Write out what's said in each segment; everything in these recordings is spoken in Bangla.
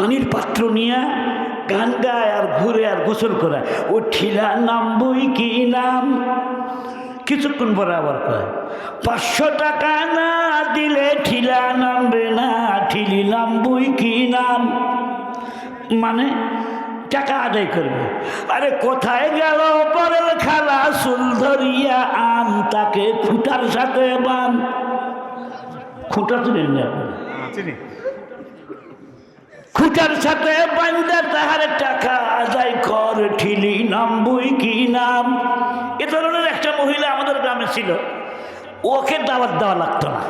পানির পাত্র নিয়ে গান গায় আর ঘুরে আর গোসল করে। ও ঠিলা নাম, বই কি নাম? কিছুক্ষণ পরে আবার কয়, পাঁচশো টাকা না দিলে ঠিলা নামবে না ঠিলি নামবই কি নাম? মানে টাকা আদায় করবে। আরে কোথায় গেল পরের খালা চুল ধরিয়া আন তাকে খুঁটার সাথে বান। খুঁটা তুলে আপনারা। খুঁটার সাথে বান্ধা তাহার টাকা আদায় কর ঠিলি নাম বই কি নাম? এ ধরনের একটা মহিলা আমাদের গ্রামে ছিল। ওকে দাওয়াত দেওয়া লাগতো না।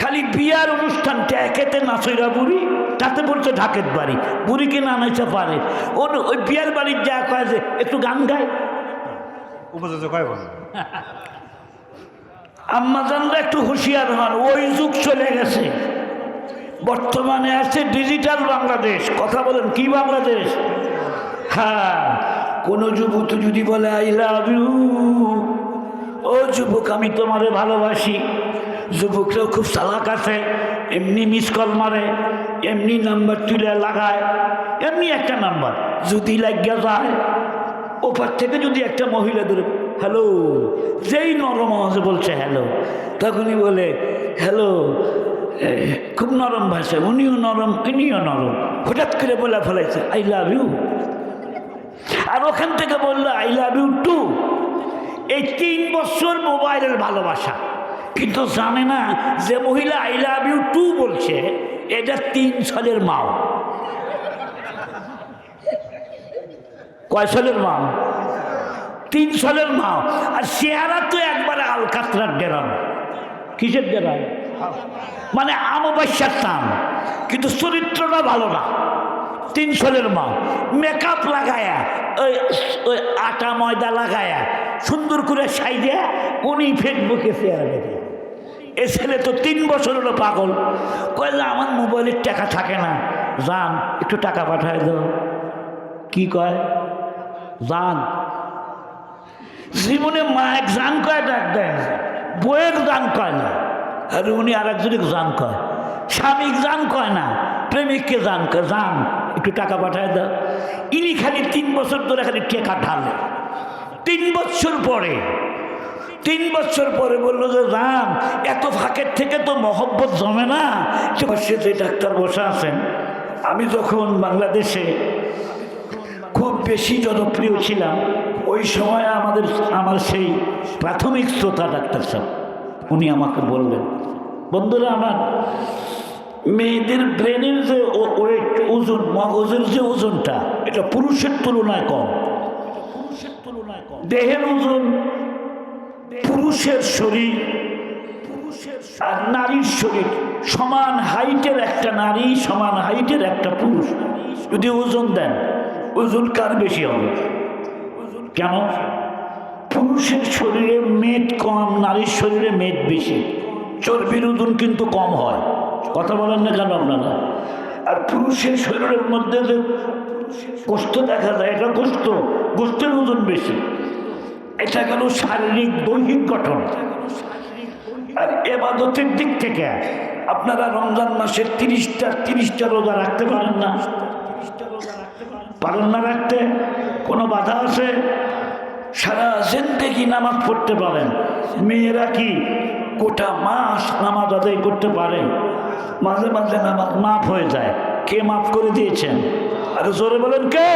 খালি বিয়ার অনুষ্ঠানটা একেতে নাচইরা বুড়ি তাতে বলছে ঢাকের বাড়ি। বুড়িকে না নাইতে পারে। ওর ওই বিয়ার বাড়ির যা কয় যে একটু গান গায়। বল? আম্মাজানরা একটু হুঁশিয়ার হন ওই যুগ চলে গেছে। বর্তমানে আছে ডিজিটাল বাংলাদেশ। কথা বলেন, কি বাংলাদেশ? হ্যাঁ কোনো যুবক যদি বলে আই লাভ ইউ ও যুবক, আমি তোমারে ভালোবাসি। যুবকরাও খুব চালাক আছে, এমনি মিস কল মারে, এমনি নাম্বার তুলে লাগায়, এমনি একটা নাম্বার যদি লাগিয়া যায়, ওপার থেকে যদি একটা মহিলা ধরে হ্যালো যেই নরম বলছে হ্যালো তখনই বলে হ্যালো খুব নরম ভাষা উনিও নরম ইনিও নরম। হঠাৎ করে বলে ফেলাইছে আই লাভ ইউ আর ওখান থেকে বলল আই লাভ ইউ টু এই তিন বছর মোবাইলের ভালোবাসা। কিন্তু জানে না যে মহিলা আই লাভ ইউ টু বলছে, এটা তিন সালের মাও কয় সালের মা? তিন সালের মা। আর চেহারা তো একবারে আলকাতরার ডেরাম কিসের ডেরাম মানে আমবাস্যার টান কিন্তু চরিত্রটা ভালো না। তিন সালের মা। মেকআপ লাগায়া, ওই ওই আটা ময়দা লাগায়া, সুন্দর করে সাইজে উনি ফেসবুকে চেহারা দেখে। এ ছেলে তো তিন বছর হলো পাগল। কয় যে আমার মোবাইলের টাকা থাকে না। যান একটু টাকা পাঠায় দাও। কি কয়? জান। জীবনে মা এক জান কয়, ডাক দেয় বইয়ের জান কয় না। আর উনি আর একজনকে জান কয়। স্বামী জান কয় না, প্রেমিককে জান কয়, জান, একটু টাকা পাঠায় দাও। ইনি খালি তিন বছর ধরে খালি টেকা ঢালে। তিন বছর পরে, তিন বছর পরে বলল যে রাম এত ফাঁকের থেকে তো মহব্বত জমে না সে যে ডাক্তার বসে আছেন, আমি যখন বাংলাদেশে খুব বেশি জনপ্রিয় ছিলাম, ওই সময় আমাদের, আমার সেই প্রাথমিক শ্রোতা ডাক্তার সাহেব, উনি আমাকে বললেন বন্ধুরা আমার মেয়েদের ব্রেনের যে ওয়েট ওজন মগজের যে ওজনটা, এটা পুরুষের তুলনায় কম। দেহের ওজন পুরুষের শরীর আর নারীর শরীর। সমান হাইটের একটা নারী, সমান হাইটের একটা পুরুষ। যদি ওজন দেন, ওজন কার বেশি হবে? কেন? পুরুষের শরীরে মেদ কম, নারীর শরীরে মেদ বেশি। চর্বির ওজন কিন্তু কম হয়। কথা বলেন না কেন আপনারা? আর পুরুষের শরীরের মধ্যে যে গোস্ত দেখা যায়, এটা গোস্ত গোষ্ঠের ওজন বেশি। এটা গেল শারীরিক দৈহিক গঠন। আর এবাদতের দিক থেকে আপনারা রমজান মাসের তিরিশটা তিরিশটা রোজা রাখতে পারেন না। পারেন না রাখতে? কোনো বাধা আছে? সারা জিন্দেগি নামাজ পড়তে পারেন। মেয়েরা কি গোটা মাস নামাজ আদায় করতে পারে। মাঝে মাঝে নামাজ মাফ হয়ে যায়। কে মাফ করে দিয়েছেন? আরে জোরে বলেন কে?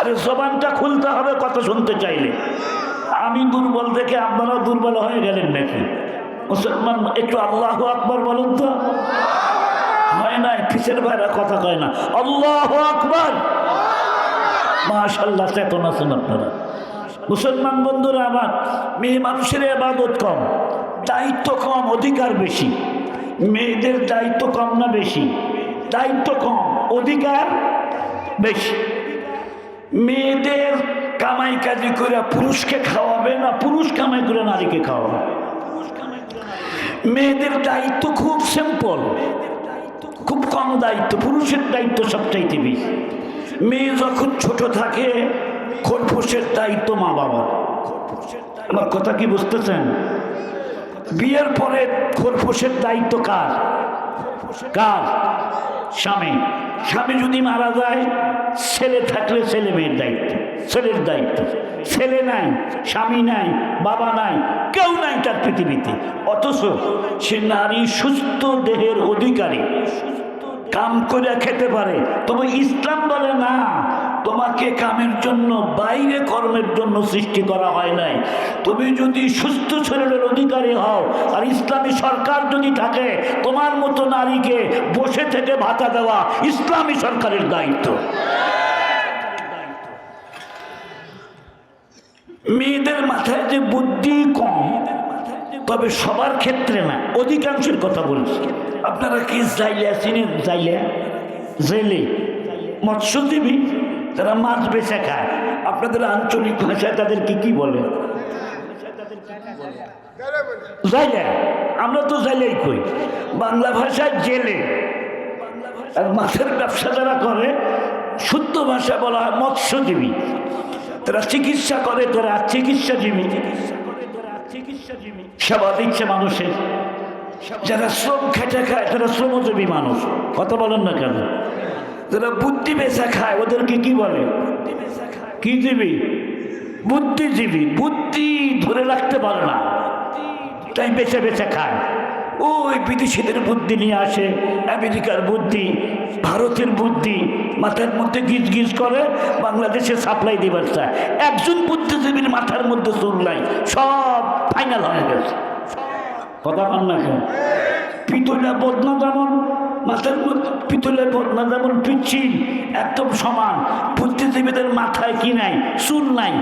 আরে জবানটা খুলতে হবে কথা শুনতে চাইলে। আমি দুর্বল দেখে আপনারা দুর্বল হয়ে গেলেন নাকি? মুসলমান, একটু আল্লাহ আকবর বলুন তো। হয় নাই পিছের বাইরে কথা কয় না? আল্লাহ আকবর। মাশাল্লাহ চেতন আছেন আপনারা। মুসলমান বন্ধুরা আমার, মেয়ে মানুষের এবাদত কম। দায়িত্ব কম, অধিকার বেশি। মেয়েদের দায়িত্ব কম না বেশি? দায়িত্ব কম, অধিকার বেশি। মেয়েদের কামাই কাজি করে পুরুষকে খাওয়াবে না, পুরুষ কামাই করে নারীকে খাওয়াবে? মেয়েদের দায়িত্ব খুব সিম্পল খুব কম দায়িত্ব, পুরুষের দায়িত্ব সবচাইতে বেশি। মেয়ে যখন ছোট থাকে, খোরপোশের দায়িত্ব মা বাবা আমার কথা কি বুঝতেছেন? বিয়ের পরে খোরপোশের দায়িত্ব কার? কার? স্বামী। স্বামী যদি মারা যায়, ছেলে থাকলে ছেলে মেয়ের দায়িত্ব, ছেলের দায়িত্ব। ছেলে নাই, স্বামী নাই, বাবা নাই, কেউ নাই তার পৃথিবীতে। অথচ সে নারী সুস্থ দেহের অধিকারী। কাম করে খেতে পারে, তবে ইসলাম বলে না তোমাকে কামের জন্য, বাইরে কর্মের জন্য সৃষ্টি করা হয় নাই। তুমি যদি সুস্থ শরীরের অধিকারী হও, আর ইসলামী সরকার যদি থাকে, তোমার মতো নারীকে বসে থেকে ভাতা দেওয়া ইসলামী সরকারের দায়িত্ব। মেয়েদের মাথায় যে বুদ্ধি কম, তবে সবার ক্ষেত্রে না, অধিকাংশের কথা বলছি। আপনারা কি জাইলিয়া চিনেন? জাইলিয়া? জেলে মৎস্যজীবী? তারা মাছ বেচা খায়। আপনাদের আঞ্চলিক ভাষায় তাদেরকে কি বলে? আমরা তো জাইলাই কই। বাংলা ভাষায় জেলে। আর মাছের ব্যবসা যারা করে, শুদ্ধ ভাষা বলা হয় মৎস্যজীবী। তারা চিকিৎসা করে, তারা চিকিৎসাজীবী। সেবা দিচ্ছে মানুষের। যারা শ্রম খেটে খায়, তারা শ্রমজীবী মানুষ। কথা বলেন না কেন? যারা বুদ্ধি বেচা খায়, ওদেরকে কি বলে? কি জীবী? বুদ্ধিজীবী। বুদ্ধি ধরে রাখতে পারে না। তাই বেছে বেছে খায়। ওই বিদেশিদের বুদ্ধি নিয়ে আসে, আমেরিকার বুদ্ধি, ভারতের বুদ্ধি, মাথার মধ্যে গিজ গিজ করে, বাংলাদেশে সাপ্লাই দিবার চায়। একজন বুদ্ধিজীবীর মাথার মধ্যে চুল নাই, সব ফাইনাল হয়ে গেছে। কথা পান না কেন? পিতলা বদনা যেমন, মাথার পিতলের বদনা যেমন পিচ্ছিল একদম সমান, বুদ্ধিজীবীদের মাথায় কি নাই? চুল নাই।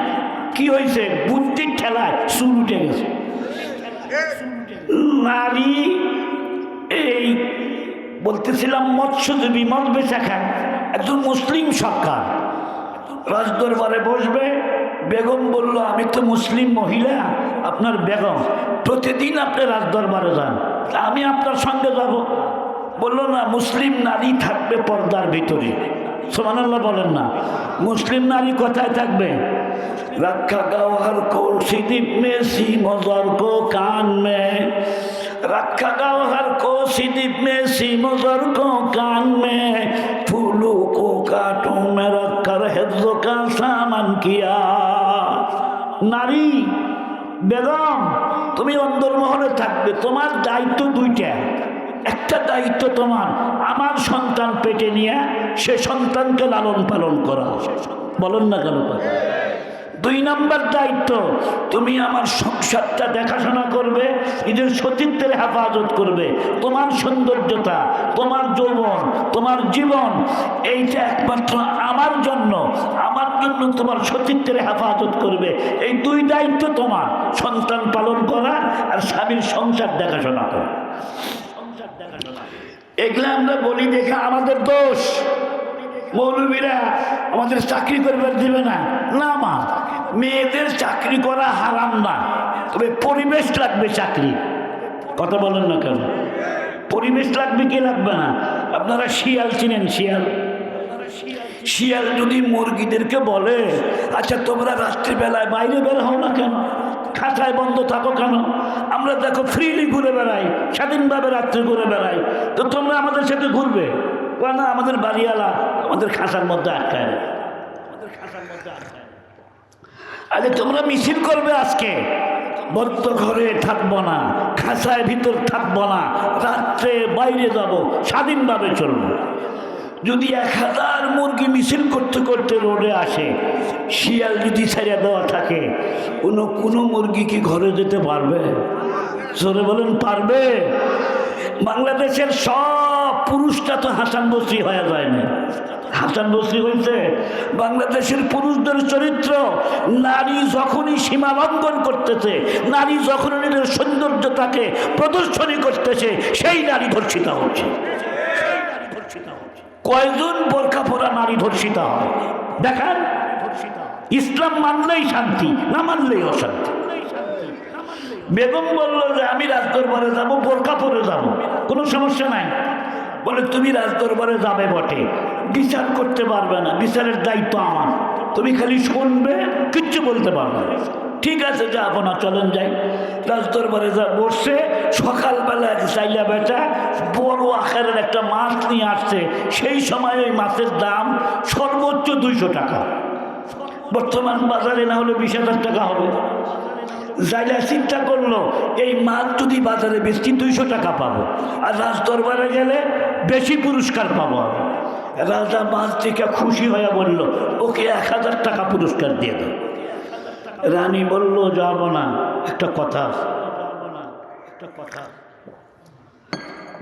কি হয়েছে? বুদ্ধির ঠেলায় চুল উঠে গেছে। নারী, এই বলতেছিলাম মৎস্যজীবী মত বেচা খায়। একজন মুসলিম সরকার, রাজদরবারে বসবে বেগম বলল আমি তো মুসলিম মহিলা আপনার বেগম প্রতিদিন আপনি রাজদরবারে যান তা আমি আপনার সঙ্গে যাব বললো না মুসলিম নারী থাকবে পর্দার ভিতরে সোমানাল্লাহ বলেন না মুসলিম নারী কোথায় থাকবে रखा गौहर को सिदिप में सी मजर को कान में रखा गौहर को सिदिप में सी मजर को कान में फूलों को कांटों में रखकर हिफ्ज का सामान किया নারী বেগম তুমি অন্দরমহলে থাকবে, তোমার দায়িত্ব দুইটা। একটা দায়িত্ব তোমার, আমার সন্তান পেটে নিয়ে সে সন্তানকে লালন পালন করা। বলেন না কেন কথা? দুই নম্বর দায়িত্ব, তুমি আমার সংসারটা দেখাশোনা করবে, নিজের সতীত্বের হেফাজত করবে। তোমার সৌন্দর্যতা, তোমার যৌবন, তোমার জীবন, এইটা একমাত্র আমার জন্য। আমার জন্য তোমার সতীত্বের হেফাজত করবে। এই দুই দায়িত্ব তোমার, সন্তান পালন করা আর স্বামীর সংসার দেখাশোনা করা। সংসার দেখাশোনা। এগুলো আমরা বলি দেখে আমাদের দোষ। মৌলবীরা আমাদের চাকরি করবার দিবে না। না মা, মেয়েদের চাকরি করা হারাম না। তবে পরিবেশ লাগবে চাকরি। কথা বলেন না কেন? পরিবেশ লাগবে কি লাগবে না? আপনারা শিয়াল চিনেন শিয়াল? শিয়াল যদি মুরগিদেরকে বলে আচ্ছা তোমরা রাত্রিবেলায় বাইরে বের হও না কেন? খাঁচায় বন্ধ থাকো কেন? আমরা দেখো ফ্রিলি ঘুরে বেড়াই, স্বাধীনভাবে রাত্রে ঘুরে বেড়াই। তো তোমরা আমাদের সাথে ঘুরবে। না আমাদের বাড়িওয়ালা, আমাদের খাঁচার মধ্যে আটকায় না আমাদের খাঁচার মধ্যে আটকায় আরে তোমরা মিছিল করবে আজকে? বদ্ধ ঘরে থাকব না খাঁচায় ভিতর থাকব না, রাত্রে বাইরে যাব, স্বাধীনভাবে চলবো। যদি এক হাজার মুরগি মিছিল করতে করতে রোডে আসে, শিয়াল যদি ছেড়ে দেওয়া থাকে, কোনো কোনো মুরগি কি ঘরে যেতে পারবে? জোরে বলেন, পারবে? বাংলাদেশের সব পুরুষটা তো হাসান বসরি হয়ে যায় না। হাসান বসরি হয়েছে বাংলাদেশের পুরুষদের চরিত্র। নারী যখনই সীমা লঙ্ঘন করতেছে, নারী যখন নিজের সৌন্দর্যতাকে প্রদর্শনী করতেছে, সেই নারী ধর্ষিতা হচ্ছে। কয়জন বোরখা পরা নারী ধর্ষিতা? হয় দেখান, ইসলাম মানলেই শান্তি, না মানলেই অশান্তি? বেগম বলল যে, আমি রাজদরবারে যাব, বোরখা পরে যাব। কোনো সমস্যা নাই। বলে, তুমি রাজদরবারে যাবে বটে। বিচার করতে পারবে না, বিচারের দায়িত্ব আমার। তুমি খালি শুনবে, কিচ্ছু বলতে পারবে না। ঠিক আছে যাব না, চলেন যাই। রাজদরবারে যা বসছে সকালবেলা চাইলা বেটা বড় আকারের একটা মাছ নিয়ে আসছে। সেই সময় ওই মাছের দাম সর্বোচ্চ দুইশো টাকা। বর্তমান বাজারে না হলে বিশ হাজার টাকা হবে। জাইলা চিন্তা করল, এই মাল যদি বাজারে বেশি দুইশো টাকা পাবো। আর রাজ দরবারে গেলে বেশি পুরস্কার পাবো আমি। রাজা মাছ থেকে খুশি হয়ে বলল, ওকে এক হাজার টাকা পুরস্কার দিয়ে দাও। রানী বলল, যাব না, একটা কথা একটা কথা।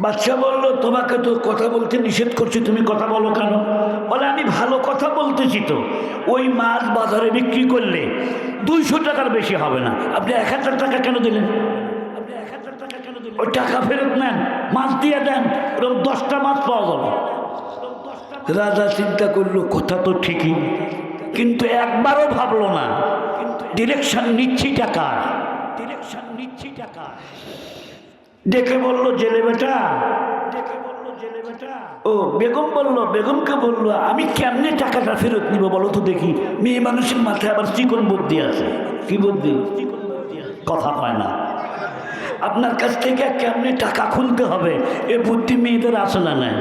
বাচ্চা বলল, তোমাকে তো কথা বলতে নিষেধ করছি, তুমি কথা বলো কেন? বলে, আমি ভালো কথা বলতেছি তো। ওই মাছ বাজারে বিক্রি করলে দুইশো টাকার বেশি হবে না। আপনি এক হাজার টাকা কেন দিলেন? আপনি এক হাজার টাকা কেন দিলেন? ওই টাকা ফেরত নেন, মাছ দিয়ে দেন, এরকম দশটা মাছ পাওয়া যাবে। রাজা চিন্তা করল, কথা তো ঠিকই, কিন্তু একবারও ভাবলো না। ডিরেকশন নিচ্ছি টাকার ডিরেকশন নিচ্ছি টাকা ডেকে বলল, জেলে বেটা। ও, বেগম বলল, বেগমকে বলল, আমি কেমনে টাকাটা ফেরত নিব বলো তো দেখি। মেয়ে মানুষের মাথায় আবার চিকন বুদ্ধি আছে। কি বুদ্ধি? কথা কয় না। আপনার কাছ থেকে কেমনে টাকা খুলতে হবে? এ বুদ্ধি মেয়েদের আসে না নাই?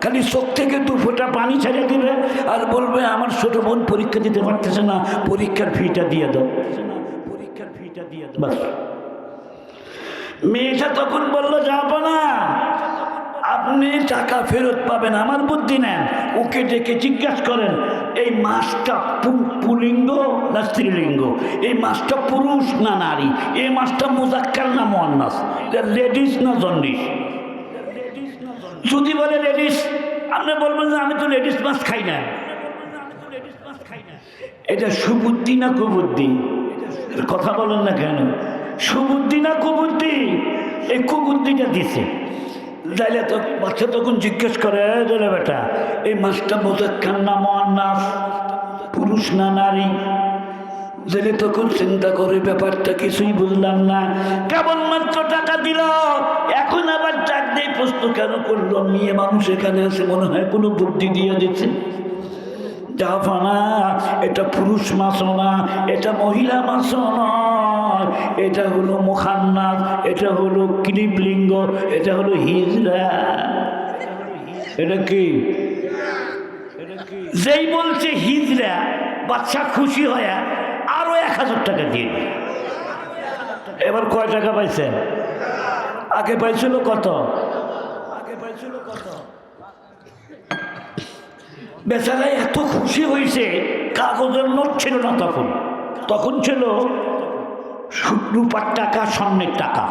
খালি চোখ থেকে দু ফোঁটা পানি ছেড়ে দিবে আর বলবে, আমার ছোট বোন পরীক্ষা দিতে পারতেছে না, পরীক্ষার ফিটা দিয়ে দাও। পরীক্ষার ফিটা দিয়ে দাও। মেয়েটা তখন বলল যাব না আপনি টাকা ফেরত পাবেন, আমার বুদ্ধি নেন। ওকে ডেকে জিজ্ঞাসা করেন, এই মাছটা পুলিঙ্গ না স্ত্রীলিঙ্গ? এই মাছটা পুরুষ না নারী? এই মাছটা মোজাক্কার না মোয়ান্নাস? লেডিস না জন্ডিস? যদি বলে লেডিস, আপনি বলবেন যে, আমি তো লেডিস মাছ খাই না। এটা সুবুদ্ধি না কুবুদ্ধি? কথা বলেন না কেন? সুবুদ্ধি না কুবুদ্ধি? এই কুবুদ্ধিটা দিছে। যাইলে তো বাচ্চা তখন জিজ্ঞেস করে জলে বেটা, এই মাছটা মোজাক্কার না মোয়ান্নাস পুরুষ না নারী? জেলে তখন চিন্তা করে, ব্যাপারটা কিছুই বুঝলাম না। কেবলমাত্র টাকা দিল। এখন আবার চাক দিয়ে প্রশ্ন কেন করল? মেয়ে মানুষ এখানে আছে, মনে হয় কোনো বুদ্ধি দিয়ে দিচ্ছে। জাফানা এটা পুরুষ মাছও না এটা মহিলা মাছও নয় এটা হলো মুখান্নাস এটা হলো ক্লিবলিঙ্গ এটা হলো হিজড়া এটা কি? যেই বলছে হিজড়া বাচ্চা খুশি হয়ে আরও এক হাজার টাকা দিয়ে। এবার কয় টাকা পাইছেন আগে পাইছিল কত? বেচারা এত খুশি হয়েছে, কাগজের নোট ছিল না তখন। তখন ছিল রূপার টাকা, স্বর্ণের টাকা।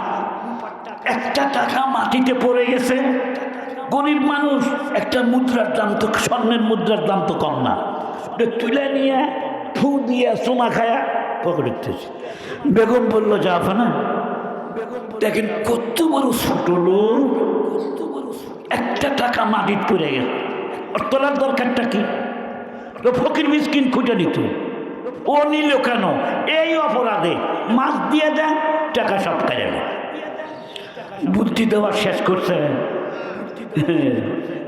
একটা টাকা মাটিতে পড়ে গেছে। গরিব মানুষ, একটা মুদ্রার দাম তো, স্বর্ণের মুদ্রার দাম তো কম না। তুলে নিয়ে, ফু দিয়ে, চুমা খায়া পকেটে দিতেছে বেগম বলল যাফা না দেখেন কত বড় ছোট লোক। একটা টাকা মাটির পড়ে গেছে। আর তোলার দরকারটা কি? ফকির মিসকিন খুঁজে নিত। ও নিল কেন? এই অপরাধে মাছ দিয়ে দেন, টাকা সব নেয়। বুদ্ধি দেওয়া শেষ করছে।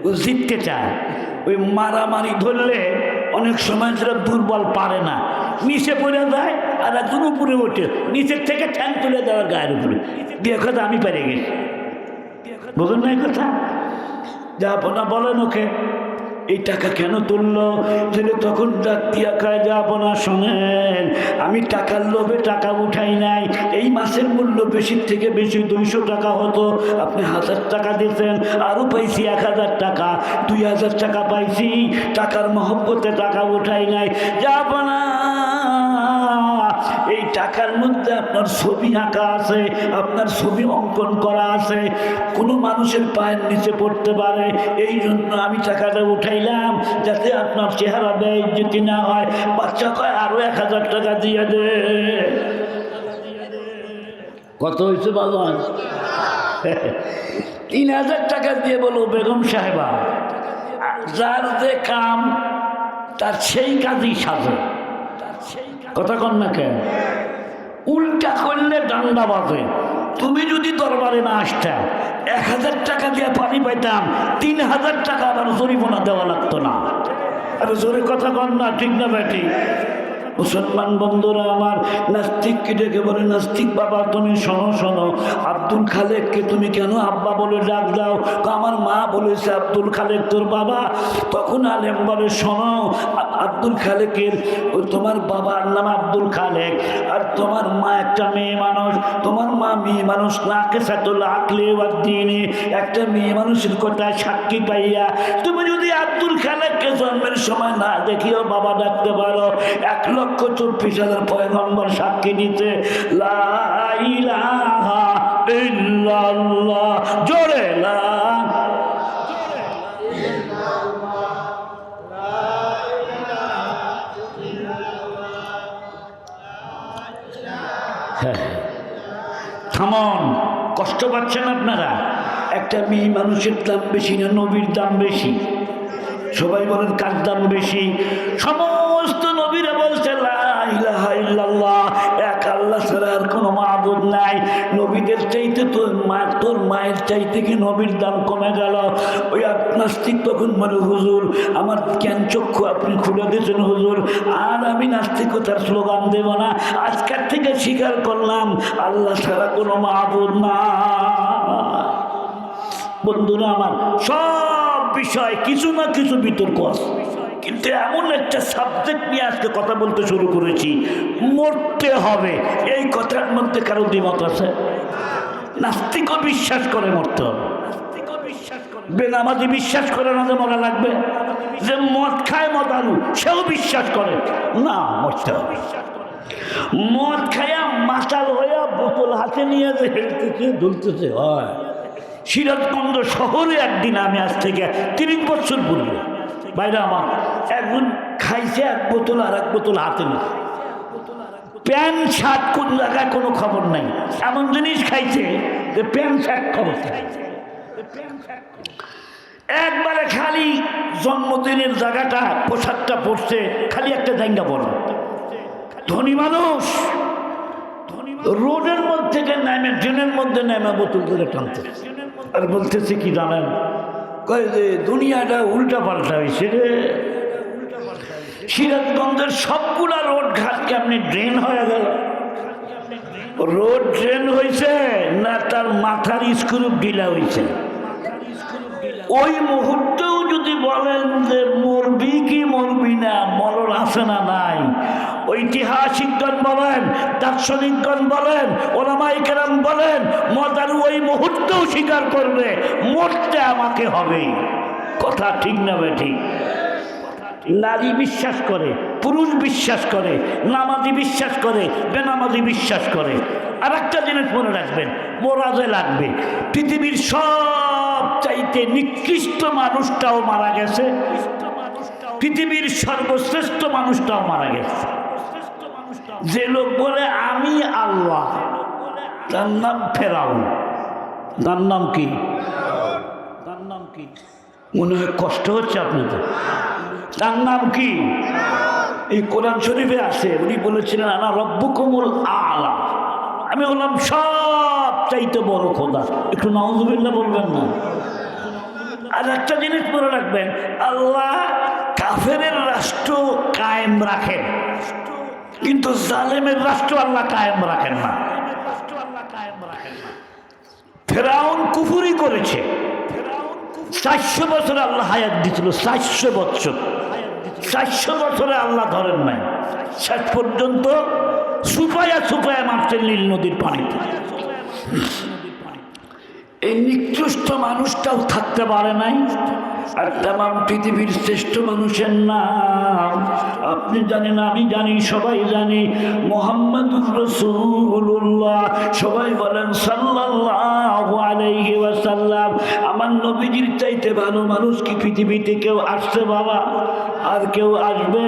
ও জিততে চায়। ওই মারামারি ধরলে অনেক সময় সেটা দুর্বল পারে না। নিচে পড়ে যায় আর একজন উপরে ওঠে। নিচের থেকে ঠ্যাং তুলে দেওয়ার গায়ের উপরে। দিয়ে কথা আমি পেরে গেছি। বুঝুন না কথা? যা আপনা বলেন ওকে। এই টাকা কেন তুলল? যেন তখন ডাক্তিয়া খায় আপনা শোনেন। আমি টাকার লোভে টাকা উঠাই নাই। এই মাসের মূল্য বেশির থেকে বেশি দুইশো টাকা হতো। আপনি হাজার টাকা দিতেন আরও পাইছি এক হাজার টাকা। দুই হাজার টাকা পাইছি, টাকার মহব্বতে টাকা উঠাই নাই। যা আপনা এই টাকার মধ্যে আপনার ছবি আঁকা আছে, আপনার ছবি অঙ্কন করা আছে, কোনো মানুষের পায়ের নিচে পড়তে পারে, এই জন্য আমি টাকাটা উঠাইলাম যাতে আপনার চেহারা ব্যয় যদি না হয়। বাচ্চা কয়, আরও এক হাজার টাকা দিয়ে দে। কত হয়েছে বাজান? তিন হাজার টাকা দিয়ে বলো, বেগম সাহেবা, যার যে কাম, তার সেই কাজই সাজে। কথা কন না কেন? উল্টা করলে ডান্ডা বাজে। তুমি যদি দরবারে না আসতে, এক হাজার টাকা দিয়ে পানি পাইতাম, তিন হাজার টাকা আবার জরিমানা দেওয়া লাগতো না। আর জোরে কথা কন না, ঠিক না ব্যাটি? মুসলমান বন্ধুরা, আমার নাস্তিককে ডেকে বলে, নাস্তিক বাবা, তুমি শোনো শোনো। আব্দুল খালেককে তুমি কেন আব্বা বলে ডাক দাও? আমার মা বলেছে, আব্দুল খালেক তোর বাবা? তখন আলেম বলে, শোনো, আব্দুল খালেকের, ওই তোমার বাবার নাম আব্দুল খালেক। আর তোমার মা একটা মেয়ে মানুষ। তোমার মা মেয়ে মানুষ নাকে সাতুল আকলে বাদ দিনে একটা মেয়ে মানুষের কথায় সাক্ষী পাইয়া, তুমি যদি আব্দুল খালেককে জন্মের সময় না দেখিও, বাবা ডাকতে পারো। এক লক্ষ চব্বিশ হাজার পয়গম্বর সাক্ষী দিতে জোরে, লা হ্যাঁ। থামন, কষ্ট পাচ্ছেন আপনারা? একটা মেয়ে মানুষের দাম বেশি না, নবীর দাম বেশি? সবাই বলেন, কার দাম বেশি? সমস্ত নবীরা বলছে এক আল্লাহ ছাড়া আর কোনো মাহবুদ নাই। নবীদের চাইতে তোর মা, তোর মায়ের চাইতে কি নবীর দাম কমে গেল? ওই নাস্তিক তখন বলে, হুজুর, আমার জ্ঞান চক্ষু আপনি খুলে দিয়েছেন, হুজুর। আর আমি নাস্তিকতার স্লোগান দেব না। আজকের থেকে স্বীকার করলাম, আল্লাহ ছাড়া কোনো মাহবুদ না বন্ধুরা আমার, সব বিষয়, কিছু না কিছু বিতর্ক আছে। কিন্তু এমন একটা সাবজেক্ট নিয়ে আজকে কথা বলতে শুরু করেছি, মরতে হবে। এই কথার মধ্যে কারও দ্বিমত আছে? নাস্তিকও বিশ্বাস করে মরতে হবে। বেনামাজি বিশ্বাস করে না যে মরা লাগবে? যে মদ খায় মদারু সেও বিশ্বাস করে। না, মরতে হবে। মদ খায়া মাতাল হইয়া বোতল হাতে নিয়ে যে হেলতেছে, দুলতেছে, হয়। সিরাজগঞ্জ শহরে একদিন আমি আজ থেকে তিরিশ বছর পূর্বে বাইরে আমার, একজন খাইছে এক বোতল আর এক বোতল হাতে নিয়ে। প্যান্ট শার্ট কোন জায়গায় কোনো খবর নাই। এমন জিনিস খাইছে যে প্যান্ট শার্ট খবর। একবারে খালি জন্মদিনের জায়গাটা, পোশাকটা পরছে, খালি একটা জায়গা বড় ধনী মানুষ রোডের মধ্যে থেকে নেমে, ট্রেনের মধ্যে নেমে বোতল করে টানতে আর বলতেছে কি জানেন? কয় যে দুনিয়াটা উল্টা পাল্টা হয়েছে রে। সিরাজগঞ্জের সবগুলা রোড ঘাট কেমনি ড্রেন হয়ে গেল? রোড ড্রেন হয়েছে না তার মাথার স্ক্রু ঢিলা হয়েছে ওই মুহূর্তেও যদি বলেন যে মরবি কি মরবি না, মরণ আছে না নাই ঐতিহাসিকগণ বলেন দার্শনিকগণ বলেন ওলামাইকেরাম বলেন মদারু ওই মুহূর্তেও স্বীকার করবে, মরতে আমাকে হবে। কথা ঠিক না ঠিক? নারী বিশ্বাস করে, পুরুষ বিশ্বাস করে, নামাজি বিশ্বাস করে, বেনামাজি বিশ্বাস করে। আর একটা জিনিস মনে রাখবেন, মোরাজে লাগবে। পৃথিবীর সব চাইতে নিকৃষ্ট মানুষটাও মারা গেছে। পৃথিবীর সর্বশ্রেষ্ঠ মানুষটাও মারা গেছে। যে লোক বলে, আমি আল্লাহ। তার নাম ফেরাউন। তার নাম কি? তার নাম কি? মনে হয় কষ্ট হচ্ছে আপনাদের। তার নাম কি? এই কোরআন শরীফে আছে, উনি বলেছিলেন, আনা রব্বু কমল আলা। আমি বললাম, সব চাইতে বড় খোদা। একটু নওয়াজুবিল্লাহ বলবেন না। আর একটা জিনিস মনে রাখবেন, আল্লাহ কাফের রাষ্ট্র কায়েম রাখেন। কিন্তু জালেমের রাষ্ট্র আল্লাহ কায়েম রাখেন না। ফেরাউন কুফুরি করেছে। চারশো বছরে আল্লাহ হায়াত দিছিল, চারশো বছর। চারশো বছরে আল্লাহ ধরেন নাই। শেষ পর্যন্ত সুপায়া সুপায়া মারছেন নীল নদীর পানিতে। এই নিকৃষ্ট মানুষটাও থাকতে পারে নাই। আর তাম পৃথিবীর শ্রেষ্ঠ মানুষের নাম। আপনি জানেন, আমি জানি, সবাই জানি, মোহাম্মদুর রসুল্লাহ সবাই বলেন ওয়াসাল্লাম, আমার নবীজির চাইতে ভালো মানুষ কি পৃথিবীতে কেউ আসছে বাবা? আর কেউ আসবে?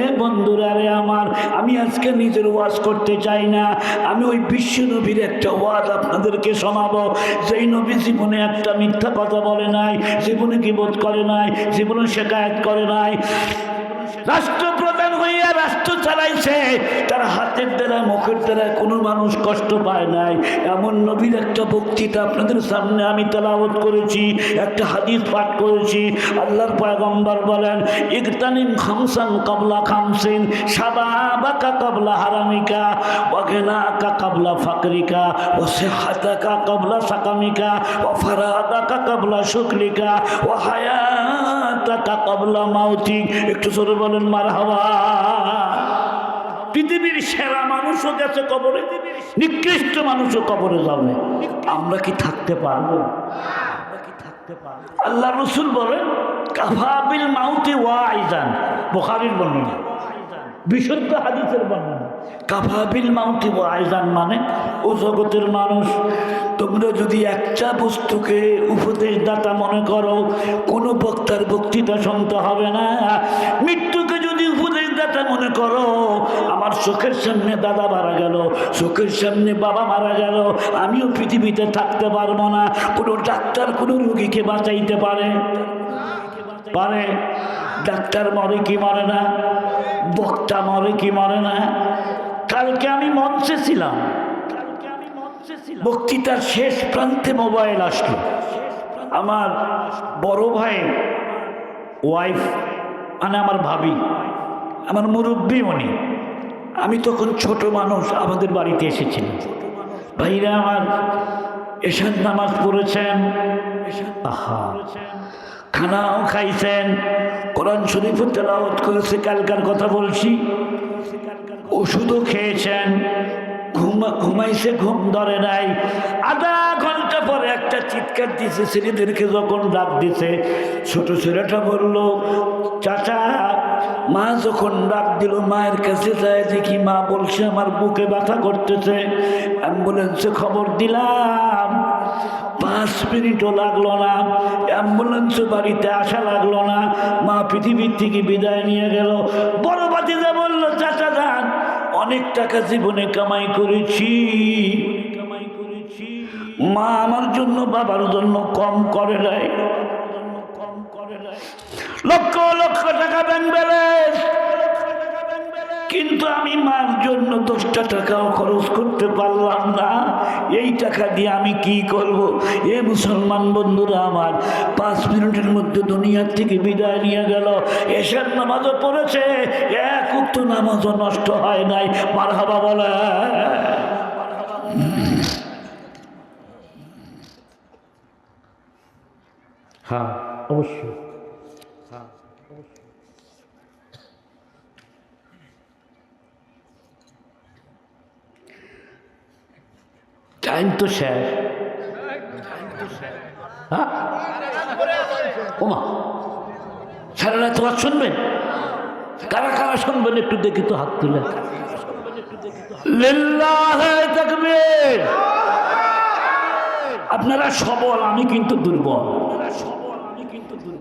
এ বন্ধুরা রে আমার, আমি আজকে নিজের ওয়াজ করতে চাই না। আমি ওই বিশ্ব নবীর একটা ওয়াজ আপনাদেরকে শোনাবো। যেই নবী জীবনে একটা মিথ্যা কথা বলে নাই, জীবনে কি বোধ করে নাই জীবনে শেখায়ত করে নাই। রাষ্ট্রপ্রধান হইয়া রাষ্ট্র চালাইছে, তার হাতের দ্বারা, মুখের দ্বারা কোনো মানুষ কষ্ট পায় নাই। এমন নবীর একটা বক্তৃতা আপনাদের সামনে আমি তেলাওয়াত করেছি, একটা হাদিস পাঠ করেছি। আল্লাহর পয়গম্বর বলেন ইকতানিম খামসান কাবলা খামসিন সাবাবাকা কাবলা হারামিকা ওয়াগনাকা কাবলা ফাকরিকা ও সেহাতাকা কবলা সাকামিকা ও ফারাদাকা কাবলা শুকলিকা ও হায়াতাকা কাবলা মাউতিক একটু সরে বলেন মার হাওয়া পৃথিবীর সেরা মানুষও গেছে কবরে, নিকৃষ্ট মানুষও কবরে যাবে। আমরা কি থাকতে পারব? আল্লাহ রসুল বলেন কাফাবিল মাউতি ওয়া আইজান। বোখারির বর্ণনা। বিশুদ্ধ হাদিসের বর্ণনা। কাফাবিল মাউতি ওয়া আইজান মানে ও জগতের মানুষ, তোমরা যদি একটা বস্তুকে উপদেশদাতা মনে করো, কোনো বক্তার বক্তৃতা শুনতে হবে না। মৃত্যুকে যদি উপদেশদাতা মনে করো, আমার চোখের সামনে দাদা মারা গেল, চোখের সামনে বাবা মারা গেল, আমিও পৃথিবীতে থাকতে পারব না, কোনো ডাক্তার, কোনো রুগীকে বাঁচাইতে পারে? পারে। ডাক্তার মরে কি মরে না? বক্তা মরে কি মরে না? কালকে আমি মঞ্চে ছিলাম। বক্তৃতার শেষ প্রান্তে মোবাইল আসলো। আমার বড় ভাই ওয়াইফ মানে আমার ভাবি, আমার মুরব্বী উনি। আমি তখন ছোট মানুষ, আমাদের বাড়িতে এসেছিলাম। ভাইরা আমার এশান নামাজ পড়েছেন। আহা। খানাও খাইছেন। কোরআন শরীফও তেলাওয়াত করেছে, কালকার কথা বলছি। ওষুধও খেয়েছেন। ঘুমা ঘুমাইছে, ঘুম ধরে নাই। আধা ঘণ্টা পরে একটা চিৎকার দিছে, ছেলেদেরকে যখন ডাক দিছে, ছোট ছেলেটা বলল, চাচা, মা যখন ডাক দিল, মায়ের কাছে যায় দেখি মা বলছে, আমার বুকে ব্যথা করতেছে। অ্যাম্বুলেন্সে খবর দিলাম। পাঁচ মিনিটও লাগল না। অ্যাম্বুলেন্স বাড়িতে আসা লাগল না। মা পৃথিবীর থেকে বিদায় নিয়ে গেল। বড় বাতিজা বলল, চাচা অনেক টাকা জীবনে কামাই করেছি। মা আমার জন্য, বাবার জন্য কম করে নাই। লক্ষ লক্ষ টাকা ব্যাংক ব্যালেন্স কিন্তু আমি মার জন্য দশটা টাকাও খরচ করতে পারলাম না। এই টাকা দিয়ে আমি কি করব? এ মুসলমান বন্ধুরা আমার, পাঁচ মিনিটের মধ্যে দুনিয়ার থেকে বিদায় নিয়ে গেল। এসব নামাজও পড়েছে। এক উক্ত নামাজও নষ্ট হয় নাই। মার হাবা বলে। হ্যাঁ অবশ্যই। টাইম তো শেষ হ্যাঁ? ওমা, সারা রাত শুনবেন? কারা কারা শুনবেন একটু দেখি তো হাত তুলে। আপনারা সবল, আমি কিন্তু দুর্বল।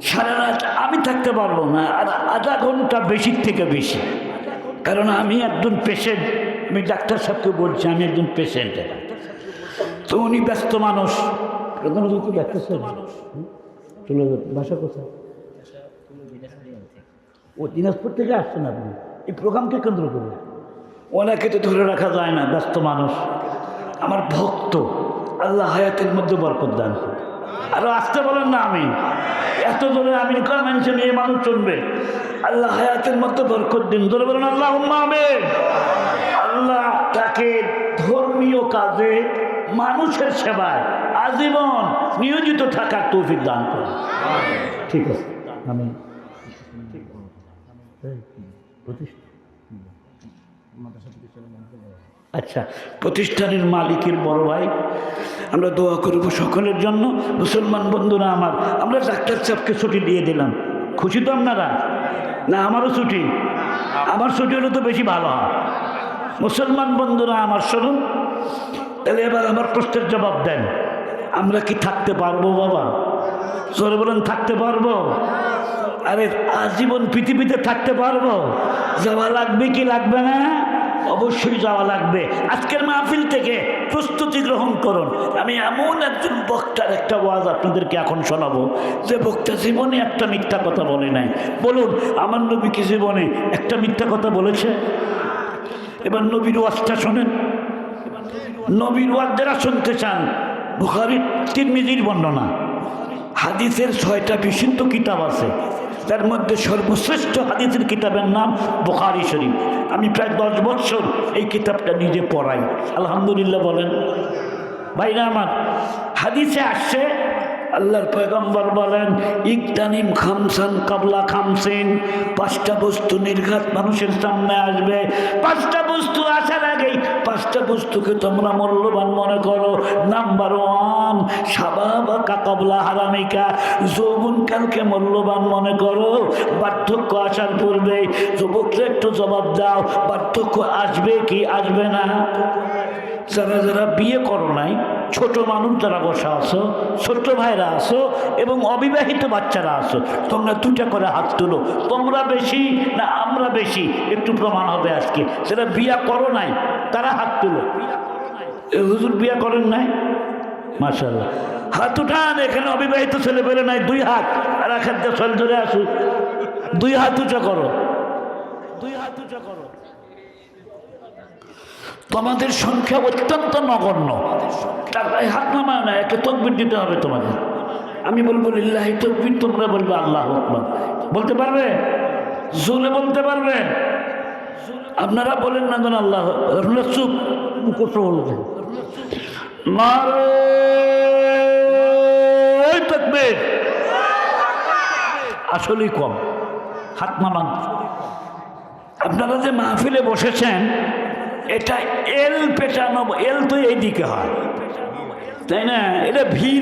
সারা রাত আমি থাকতে পারব না, আর আধা ঘণ্টা বেশির থেকে বেশি। কারণ আমি একজন পেশেন্ট আমি ডাক্তার সাহেবকে বলছি, আমি একজন পেশেন্ট তো উনি ব্যস্ত মানুষ। সাহেব চলে যান, বাসা কোথায়? ও দিনাজপুর থেকে আসছেন আপনি? এই প্রোগ্রামকে কেন্দ্র করে। ওনাকে তো ধরে রাখা যায় না, ব্যস্ত মানুষ। আমার ভক্ত আল্লাহ হায়াতের মধ্যে বরকত দান আরও আসতে বলেন না আমি। এত ধরে আমি মানুষ নিয়ে মানুষ চলবে। আল্লাহ হায়াতের মধ্যে বরকত দিন। ধরে বলেন আল্লাহ আমি আল্লাহ তাকে ধর্মীয় কাজে, মানুষের সেবায়, আজীবন নিয়োজিত থাকার তৌফিক দান করে ঠিক আছে, আমি আচ্ছা প্রতিষ্ঠানের মালিকের বড় ভাই, আমরা দোয়া করব সকলের জন্য। মুসলমান বন্ধুরা আমার, আমরা ডাক্তার সাহেবকে ছুটি দিয়ে দিলাম। খুশি তো আপনারা? না, আমারও ছুটি। আমার ছুটি হলে তো বেশি ভালো হয়। মুসলমান বন্ধুরা আমার, শুনুন। তাহলে এবার আমার প্রশ্নের জবাব দেন। আমরা কি থাকতে পারব বাবা? সরে বলেন, থাকতে পারব? আরে আজীবন পৃথিবীতে থাকতে পারব। যাওয়া লাগবে কি লাগবে না? অবশ্যই যাওয়া লাগবে। আজকের মাহফিল থেকে প্রস্তুতি গ্রহণ করুন। আমি এমন একজন বক্তার একটা ওয়াজ আপনাদেরকে এখন শোনাবো। যে বক্তা জীবনে একটা মিথ্যা কথা বলে নাই। বলুন, আমার নবী কি জীবনে একটা মিথ্যা কথা বলেছে? এবার নবীর ওয়াজটা শোনেন। নবীর ওয়াজ যারা শুনতে চান, বুখারির তিরমিজির বর্ণনা। হাদিসের ছয়টা বিশুদ্ধ কিতাব আছে। তার মধ্যে সর্বশ্রেষ্ঠ হাদিসের কিতাবের নাম বুখারি শরীফ। আমি প্রায় দশ বছর এই কিতাবটা নিজে পড়াই। আলহামদুলিল্লাহ বলেন। ভাইরা আমার, হাদিসে আসছে, আল্লাহর পয়গম্বর বলেন, ইকতানিম খামসান কাবলা খামসিন পাঁচটা বস্তু নির্ঘাত মানুষের সামনে আসবে। পাঁচটা বস্তু আসার আগেই পাঁচটা বস্তুকে তোমরা মূল্যবান মনে করো। Number one সাবাবা কাকাবলা হারামিকা। যৌবনকালকে মূল্যবান মনে করো। পার্থক্য আসার পূর্বে যুবকরা একটু জবাব দাও। পার্থক্য আসবে কি আসবে না? যারা যারা বিয়ে করো নাই, ছোট মানুষ যারা বসা আছো, ছোট ভাইরা আছো এবং অবিবাহিত বাচ্চারা আছো, তোমরা দুটা করে হাত তুলো। তোমরা বেশি না আমরা বেশি? একটু প্রমাণ হবে আজকে। যারা বিয়া করো নাই, তারা হাত তুলো। হুজুর বিয়া করেন নাই? মাশাল্লাহ হাত উঠান, এখানে অবিবাহিত ছেলে পেলে নাই, দুই হাত। আর এক হাত চল ধরে আসুক দুই হাত উঁচা করো দুই হাত উঁচা করো তোমাদের সংখ্যা অত্যন্ত নগণ্য। হাত নামা না, একে তকবির দিতে হবে তোমাদের আমি বলব, লিল্লাহি তকবির তোমরা বলবে, আল্লাহ বলতে পারবে? জোরে বলতে পারবে? আপনারা বলেন না কেন আল্লাহ? চুপ মুখস্থ বলবেন। আসলেই কম। হাত নামান। আপনারা যে মাহফিলে বসেছেন এটা এল পেটানো এল তো এইদিকে হয়। তাই না? এটা ভিড়